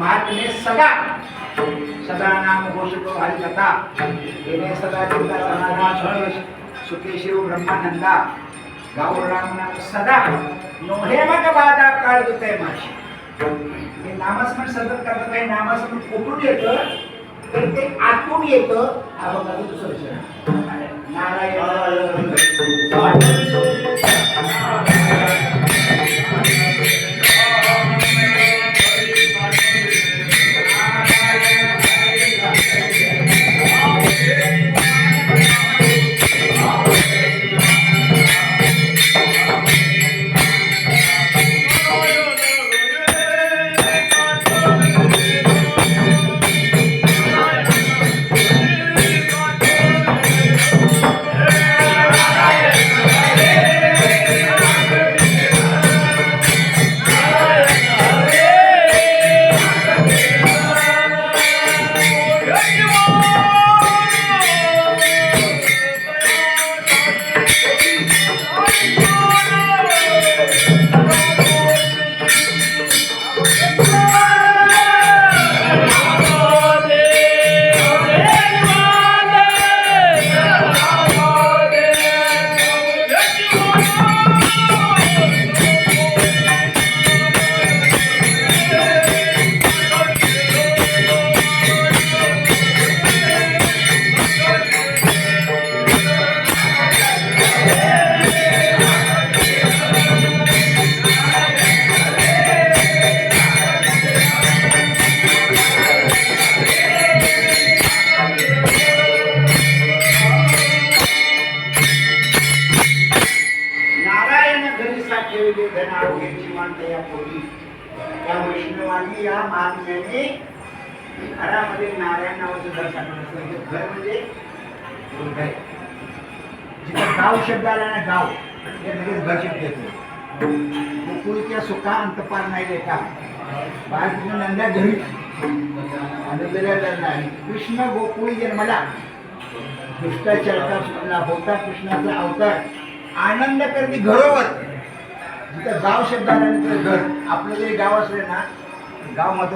महात्मे सदा सदा नाम घोषितो हरि कथा येणे सदा चिंता समाधान सुखी शिव ब्रह्मानंदा. गाऊर नाम सदा नोहे मग बाधा काळ दुते माझी. हे नामस्मरण सतत करत काही नामस्मरण कुठून येतं? तर ते आतून येतं. हा बघा तो दुसरं नारायण. घरी धन आरोग्याची मानता या पोटी त्या वैष्णवांनी या महात्म्याने घरामध्ये नारायण नावाचं घर साठवलं घर म्हणजे जिथं गाव शब्द आला ना गाव ते लगेच घर शब्द येतो गोकुळच्या सुखा अंतपार नाही लेखा बाळकृष्ण नंदा घरी आनंदल्या नाही कृष्ण गोकुळी जन्मला. दुष्टाचरता सुटला होता कृष्णाचा अवतार. आनंद करते घरोवर तिथं गाव शब्द आल्यानंतर घर. आपलं जे गाव असलं ना गाव मात्र